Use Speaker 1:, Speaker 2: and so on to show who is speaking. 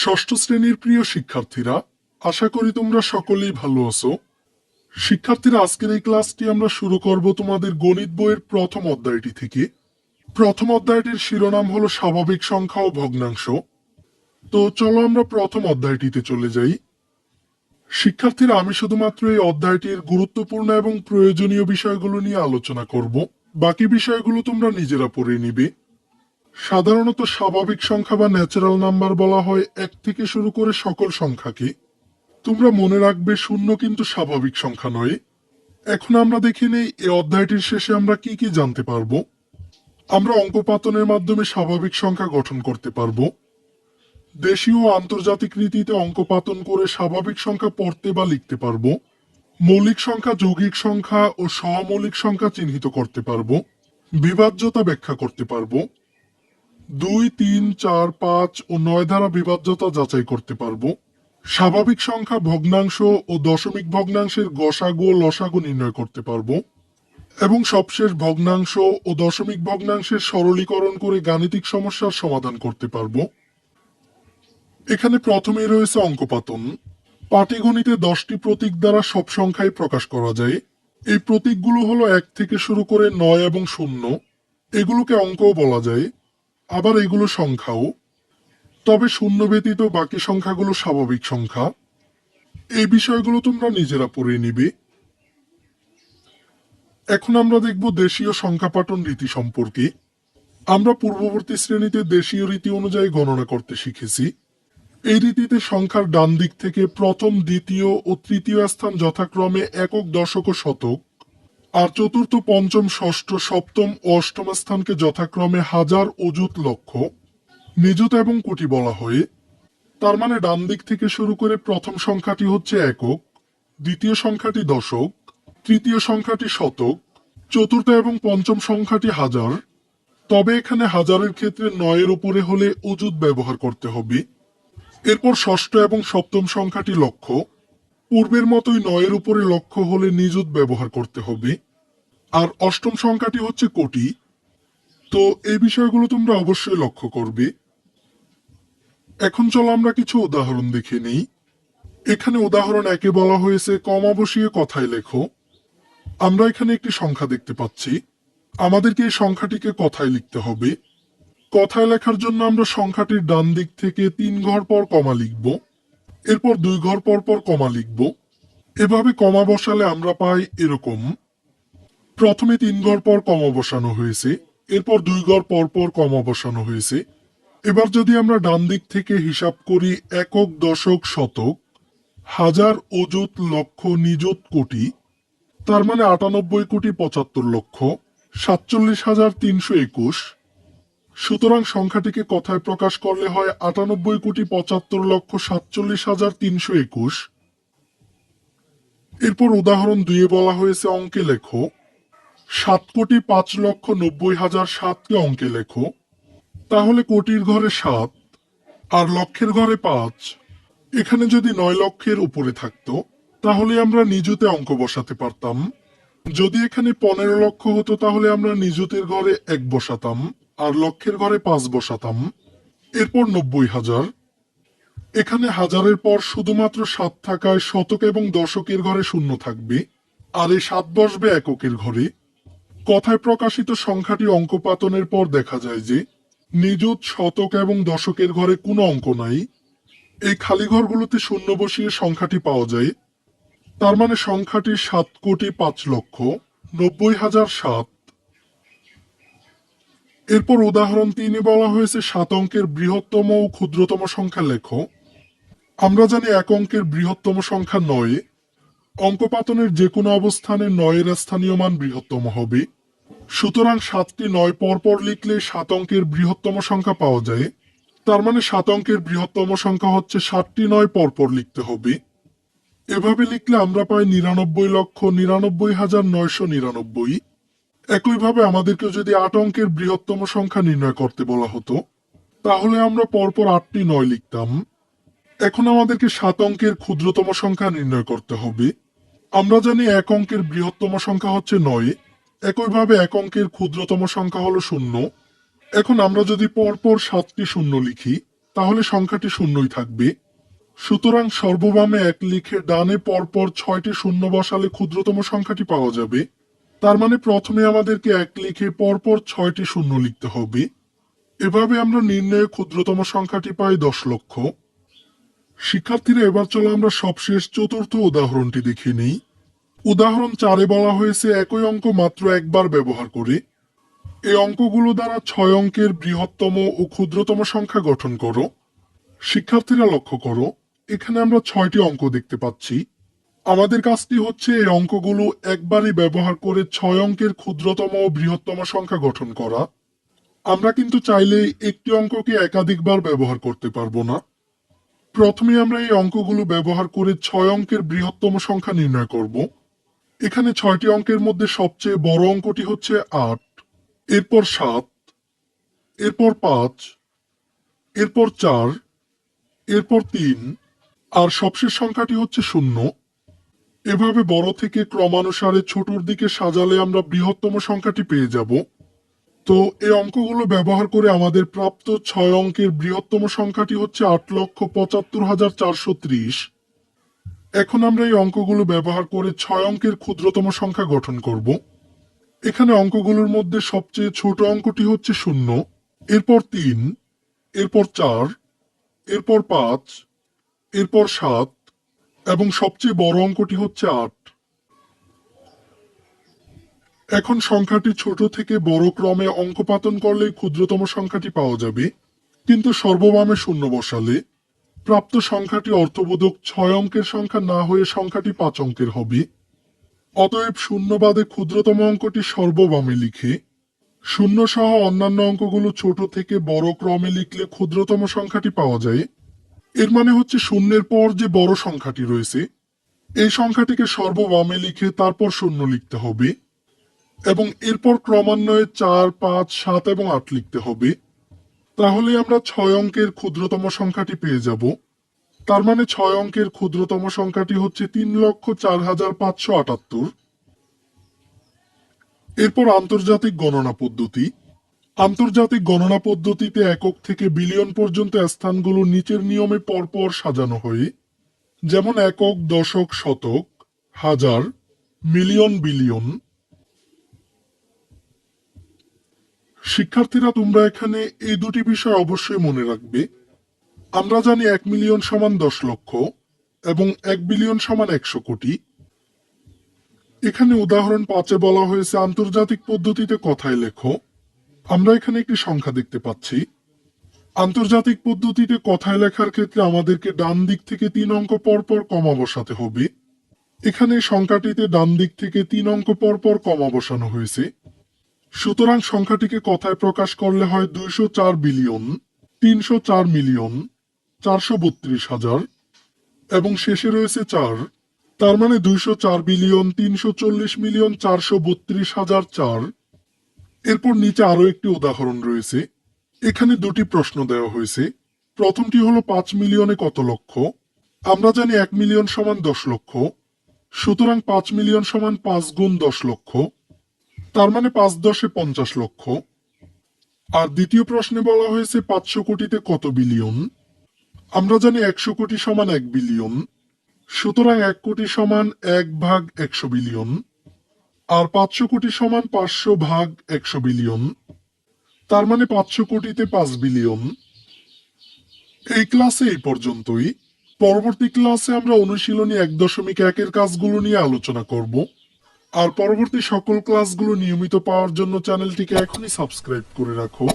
Speaker 1: ষষ্ঠ শ্রেণির প্রিয় শিক্ষার্থীরা, আশা করি তোমরা সকলেই ভালো আছো। শিক্ষার্থীরা, আজকের এই ক্লাসটি আমরা শুরু করব তোমাদের গণিত বইয়ের প্রথম অধ্যায়টি থেকে। প্রথম অধ্যায়টির শিরোনাম হলো স্বাভাবিক সংখ্যা ও ভগ্নাংশ। তো চলো আমরা প্রথম অধ্যায়টিতে চলে যাই। শিক্ষার্থীরা, আমি শুধুমাত্র এই অধ্যায়টির গুরুত্বপূর্ণ এবং প্রয়োজনীয় বিষয়গুলো নিয়ে আলোচনা করব। বাকি বিষয়গুলো তোমরা নিজেরা পড়ে নিবে। সাধারণত স্বাভাবিক সংখ্যা বা ন্যাচারাল নাম্বার বলা হয় এক থেকে শুরু করে সকল সংখ্যাকে। তোমরা মনে রাখবে শূন্য কিন্তু স্বাভাবিক সংখ্যা নয়। এখন আমরা দেখে নেই এই অধ্যায়টির শেষে আমরা কি কি জানতে পারব। আমরা অঙ্কপাতনের মাধ্যমে স্বাভাবিক সংখ্যা গঠন করতে পারব। দেশীয় ও আন্তর্জাতিক রীতিতে অঙ্কপাতন করে স্বাভাবিক সংখ্যা পড়তে বা লিখতে পারব। মৌলিক সংখ্যা, যৌগিক সংখ্যা ও সহমৌলিক সংখ্যা চিহ্নিত করতে পারব। বিভাজ্যতা ব্যাখ্যা করতে পারব। দুই, তিন, চার, পাঁচ ও নয় ধারা বিভাজ্যতা যাচাই করতে পারব। স্বাভাবিক সংখ্যা ভগ্নাংশ ও দশমিক ভগ্নাংশের গসাগু ও লসাগু নির্ণয় করতে পারব। এবং সবশেষ ভগ্নাংশ ও দশমিক ভগ্নাংশের সরলীকরণ করে গাণিতিক সমস্যার সমাধান করতে পারব। এখানে প্রথমেই রয়েছে অঙ্কপাতন। পাটিগণিতে দশটি প্রতীক দ্বারা সব সংখ্যাই প্রকাশ করা যায়। এই প্রতীকগুলো হলো এক থেকে শুরু করে নয় এবং শূন্য। এগুলোকে অঙ্কও বলা যায়। আবার এগুলো সংখ্যাও। তবে শূন্য ব্যতীত বাকি সংখ্যাগুলো স্বাভাবিক সংখ্যা। এই বিষয়গুলো তোমরা নিজেরা পড়ে নিবে। এখন আমরা দেখব দেশীয় সংখ্যাপাটন রীতি সম্পর্কে। আমরা পূর্ববর্তী শ্রেণীতে দেশীয় রীতি অনুযায়ী গণনা করতে শিখেছি। এই রীতিতে সংখ্যার ডান দিক থেকে প্রথম, দ্বিতীয় ও তৃতীয় স্থান যথাক্রমে একক, দশক ও শতক। আর চতুর্থ, পঞ্চম, ষষ্ঠ, সপ্তম অষ্টম স্থানকে যথাক্রমে হাজার অযুত লক্ষ, নিযুত এবং কোটি বলা হয়ে। তার মানে ডান দিক থেকে শুরু করে প্রথম সংখ্যাটি হচ্ছে একক, দ্বিতীয় সংখ্যাটি দশক, তৃতীয় সংখ্যাটি শতক, চতুর্থ এবং পঞ্চম সংখ্যাটি হাজার। তবে এখানে হাজারের ক্ষেত্রে নয়ের উপরে হলে অযুত ব্যবহার করতে হবে। এরপর ষষ্ঠ এবং সপ্তম সংখ্যাটি লক্ষ পূর্বের মতোই নয়ের উপরে লক্ষ্য হলে নিযুত ব্যবহার করতে হবে। আর অষ্টম সংখ্যাটি হচ্ছে কোটি। তো এই বিষয়গুলো তোমরা অবশ্যই লক্ষ্য করবে। এখন চলো আমরা কিছু উদাহরণ দেখে নিই। এখানে উদাহরণ একে বলা হয়েছে, কমা বসিয়ে কথায় লেখো। আমরা এখানে একটি সংখ্যা দেখতে পাচ্ছি। আমাদেরকে এই সংখ্যাটিকে কথায় লিখতে হবে। কথায় লেখার জন্য আমরা সংখ্যাটির ডান দিক থেকে তিন ঘর পর কমা লিখব। এরপর দুই ঘর পর পর কমা লিখব। এভাবে কমা বসালে আমরা পাই এরকম। প্রথমে তিন ঘর পর কমা বসানো হয়েছে, এরপর দুই ঘর পর পর কমা বসানো হয়েছে। এবার যদি আমরা ডান দিক থেকে হিসাব করি একক, দশক, শতক, হাজার অযুত লক্ষ নিযুত কোটি, তার মানে আটানব্বই কোটি পঁচাত্তর লক্ষ, সাতচল্লিশ হাজার তিনশো একুশ সুতরাং সংখ্যাটিকে কথায় প্রকাশ করলে হয় আটানব্বই কোটি পঁচাত্তর লক্ষ সাতচল্লিশ হাজার তিনশো একুশ। এরপর উদাহরণ দুয়ে বলা হয়েছে অঙ্কে লেখো। সাত কোটি পাঁচ লক্ষ নব্বই হাজার সাতকে অঙ্কে লেখো। তাহলে কোটির ঘরে সাত, আর লক্ষের ঘরে পাঁচ। এখানে যদি নয় লক্ষের উপরে থাকতো, তাহলে আমরা নিজুতে অঙ্ক বসাতে পারতাম। যদি এখানে পনেরো লক্ষ হতো, তাহলে আমরা নিজুতের ঘরে এক বসাতাম। আর লক্ষের ঘরে পাঁচ বসাতাম। এরপর নব্বই হাজার। এখানে হাজারের পর শুধুমাত্র সাত থাকায় শতক এবং দশকের ঘরে শূন্য থাকবে। আর এই সাত বসবে এককের ঘরে। কথায় প্রকাশিত সংখ্যাটি অঙ্কপাতনের পর দেখা যায় যে, নিযুত, শতক এবং দশকের ঘরে কোনো অঙ্ক নাই। এই খালি ঘরগুলোতে শূন্য বসিয়ে সংখ্যাটি পাওয়া যায়। তার মানে সংখ্যাটি সাত কোটি পাঁচ লক্ষ, নব্বই হাজার সাত। এরপর উদাহরণ তিনে বলা হয়েছে সাত অঙ্কের বৃহত্তম ও ক্ষুদ্রতম সংখ্যা লেখো আমরা জানি এক অঙ্কের বৃহত্তম সংখ্যা নয়। অঙ্কপাতনের যে কোনো অবস্থানে নয়ের স্থানীয় মান বৃহত্তম হবে। সুতরাং সাতটি নয় পরপর লিখলে সাত অঙ্কের বৃহত্তম সংখ্যা পাওয়া যায়। তার মানে সাত অঙ্কের বৃহত্তম সংখ্যা হচ্ছে সাতটি নয় পরপর লিখতে হবে। এভাবে লিখলে আমরা পাই নিরানব্বই লক্ষ নিরানব্বই হাজার নয়শো নিরানব্বই। একইভাবে আমাদেরকে যদি আট অঙ্কের বৃহত্তম সংখ্যা নির্ণয় করতে বলা হতো, তাহলে আমরা পরপর আটটি নয় লিখতাম। এখন আমাদেরকে সাত অঙ্কের ক্ষুদ্রতম সংখ্যা নির্ণয় করতে হবে। আমরা জানি এক অঙ্কের বৃহত্তম সংখ্যা হচ্ছে নয়, একইভাবে এক অঙ্কের ক্ষুদ্রতম সংখ্যা হলো শূন্য। এখন আমরা যদি পরপর সাতটি শূন্য লিখি, তাহলে সংখ্যাটি শূন্যই থাকবে। সুতরাং সর্ববামে এক লিখে ডানে পরপর ছয়টি শূন্য বসালে ক্ষুদ্রতম সংখ্যাটি পাওয়া যাবে। তার মানে প্রথমে আমাদেরকে এক লিখে পরপর ছয়টি শূন্য লিখতে হবে। এভাবে আমরা নির্ণয়ে ক্ষুদ্রতম সংখ্যাটি পাই দশ লক্ষ। শিক্ষার্থীরা, এবার চলো আমরা সবশেষ চতুর্থ উদাহরণটি দেখে নিই। উদাহরণ চারে বলা হয়েছে, একই অঙ্ক মাত্র একবার ব্যবহার করে। এই অঙ্কগুলো দ্বারা ছয় অঙ্কের বৃহত্তম ও ক্ষুদ্রতম সংখ্যা গঠন করো। শিক্ষার্থীরা লক্ষ্য করো, এখানে আমরা ছয়টি অঙ্ক দেখতে পাচ্ছি। আমাদের কাজটি হচ্ছে এই অঙ্কগুলো একবারই ব্যবহার করে ছয় অঙ্কের ক্ষুদ্রতম ও বৃহত্তম সংখ্যা গঠন করা। আমরা কিন্তু চাইলে একটি অঙ্ককে একাধিকবার ব্যবহার করতে পারব না। প্রথমে আমরা এই অঙ্কগুলো ব্যবহার করে ছয় অঙ্কের বৃহত্তম সংখ্যা নির্ণয় করব। এখানে ছয়টি অঙ্কের মধ্যে সবচেয়ে বড় অঙ্কটি হচ্ছে আট, এরপর সাত, এরপর পাঁচ, এরপর চার, এরপর তিন, আর সবশেষ সংখ্যাটি হচ্ছে শূন্য। এভাবে বড় থেকে ক্রমানুসারে ছোটর দিকে সাজালে আমরা বৃহত্তম সংখ্যাটি পেয়ে যাব। তো এই অঙ্কগুলো ব্যবহার করে আমাদের প্রাপ্ত ছয় অঙ্কের বৃহত্তম সংখ্যাটি হচ্ছে আট লক্ষ পঁচাত্তর হাজার চারশো ত্রিশ। এখন আমরা এই অঙ্কগুলো ব্যবহার করে ছয় অঙ্কের ক্ষুদ্রতম সংখ্যা গঠন করব। এখানে অঙ্কগুলোর মধ্যে সবচেয়ে ছোট অঙ্কটি হচ্ছে শূন্য, এরপর তিন, এরপর চার, এরপর পাঁচ, এরপর সাত এবং সবচেয়ে বড় অঙ্কটি হচ্ছে আট। এখন সংখ্যাটি ছোট থেকে বড় ক্রমে অঙ্কপাতন করলে ক্ষুদ্রতম সংখ্যাটি পাওয়া যাবে, কিন্তু সর্ববামে শূন্য বসালে প্রাপ্ত সংখ্যাটি অর্থবোধক ছয় অঙ্কের সংখ্যা না হয়ে সংখ্যাটি পাঁচ অঙ্কের হবে। অতএব শূন্য বাদে ক্ষুদ্রতম অঙ্কটি সর্ববামে লিখে শূন্য সহ অন্যান্য অঙ্কগুলো ছোট থেকে বড় ক্রমে লিখলে ক্ষুদ্রতম সংখ্যাটি পাওয়া যায় এর মানে হচ্ছে শূন্যের পর যে বড় সংখ্যাটি রয়েছে, এই সংখ্যাটিকে সর্ববামে লিখে তারপর শূন্য লিখতে হবে এবং এরপর ক্রমান্বয়ে চার, পাঁচ, সাত এবং আট লিখতে হবে। তাহলে আমরা ছয় অঙ্কের ক্ষুদ্রতম সংখ্যাটি পেয়ে যাব। তার মানে ছয় অঙ্কের ক্ষুদ্রতম সংখ্যাটি হচ্ছে তিন লক্ষ চার হাজার পাঁচশো আটাত্তর। এরপর আন্তর্জাতিক গণনা পদ্ধতি। আন্তর্জাতিক গণনা পদ্ধতিতে একক থেকে বিলিয়ন পর্যন্ত স্থানগুলো নিচের নিয়মে পরপর সাজানো হয়, যেমন একক, দশক, শতক, হাজার, মিলিয়ন, বিলিয়ন। শিক্ষার্থীরা, তোমরা এখানে এই দুটি বিষয় অবশ্যই মনে রাখবে। আমরা জানি এক মিলিয়ন সমান দশ লক্ষ এবং এক বিলিয়ন সমান একশো কোটি। এখানে উদাহরণ পাঁচে বলা হয়েছে, আন্তর্জাতিক পদ্ধতিতে কথায় লেখো। আমরা এখানে একটি সংখ্যা দেখতে পাচ্ছি। আন্তর্জাতিক পদ্ধতিতে কথায় লেখার ক্ষেত্রে আমাদেরকে ডান দিক থেকে তিন অঙ্ক পর পর কমা বসাতে হবে। এখানে সংখ্যাটিতে ডান দিক থেকে তিন অঙ্ক পর পর কমা বসানো হয়েছে। সুতরাং সংখ্যাটিকে কথায় প্রকাশ করলে হয় দুইশো চার বিলিয়ন, তিনশো চার মিলিয়ন, চারশো বত্রিশ হাজার, এবং শেষে রয়েছে চার। তার মানে দুইশো চার বিলিয়ন, তিনশো চল্লিশ মিলিয়ন, চারশো বত্রিশ হাজার চার। এরপর নিচে আরও একটি উদাহরণ রয়েছে। এখানে দুটি প্রশ্ন দেওয়া হয়েছে। প্রথমটি হলো পাঁচ মিলিয়নে কত লক্ষ? আমরা জানি এক মিলিয়ন সমান দশ লক্ষ। সুতরাং পাঁচ মিলিয়ন সমান পাঁচ গুণ দশ লক্ষ। তার মানে পাঁচ দশে পঞ্চাশ লক্ষ। আর দ্বিতীয় প্রশ্নে বলা হয়েছে পাঁচশো কোটিতে কত বিলিয়ন? আমরা জানি একশো কোটি সমান এক বিলিয়ন। সুতরাং এক কোটি সমান এক ভাগ একশো বিলিয়ন। আর পাঁচশো কোটি সমান পাঁচশো ভাগ একশো বিলিয়ন। তার মানে পাঁচশো কোটিতে পাঁচ বিলিয়ন। এই ক্লাসে এই পর্যন্তই। পরবর্তী ক্লাসে আমরা অনুশীলনী এক দশমিক একের কাজগুলো নিয়ে আলোচনা করব। আর পরবর্তী সকল ক্লাসগুলো নিয়মিত পাওয়ার জন্য চ্যানেলটিকে এখনই সাবস্ক্রাইব করে রাখো।